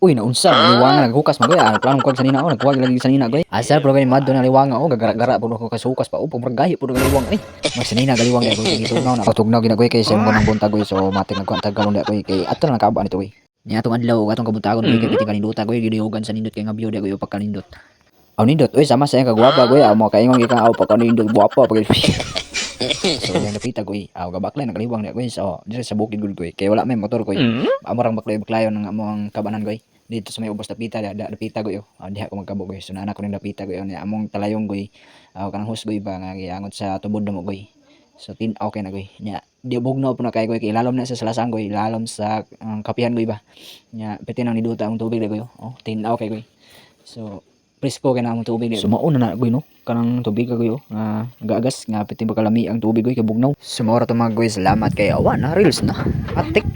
Uy, naunsa, liwangan, naghukas mo gaya. Plano ko sa nina ako, nagkuwag lagi sa nina ko. Asal, maddo na liwangan ako, gagara-gara po ko kasukas pa. Upo, maragahi po na liwang. Ay, mas sa nina, galiwang ako. Gitugnaw na. Pagtugnaw ginagoy kay sa mga buntag ko. So, matik nagkwantag ka muna ko. Kay, ato na nakabaan ito, eh. Niya itong adlaw, atong kabuntagon ko, kay piting kanindutan ko, ginihugan sa nindot kay nga biyo, ko yung pagkanindot. Aw nindot, uy, sama sa yung kagwapa ko, aw mo kaingon ikaw, aw pagkanindot, guwapa, pag So, yung napita ko, eh. Aw, gabakla, nagaliwang na ko, eh. So, dito sa bukid ko, eh. Kaya wala may motor ko, eh. Amorang baklayo-baklayo ng among kabanan ko, eh dito sa may ubos napita da, da napita ko yo uh, diha ko magkabo ko so nana ko ning napita ko yo ni among talayong goy uh, kanang husgoy ba nga giangot sa tubod mo goy so tin okay na goy nya di bugnaw po na kay goy kay lalom na sa salasang goy lalom sa um, kapihan goy ba nya piti nang niduta ang tubig na goy oh tin okay goy so presko kay na ang tubig so mauna na goy no? Kanang tubig ka goy oh. Nga gagas nga piti ba kalami ang tubig goy kay bugnaw. Sumora to mga goy salamat kay awa na reels na. Atik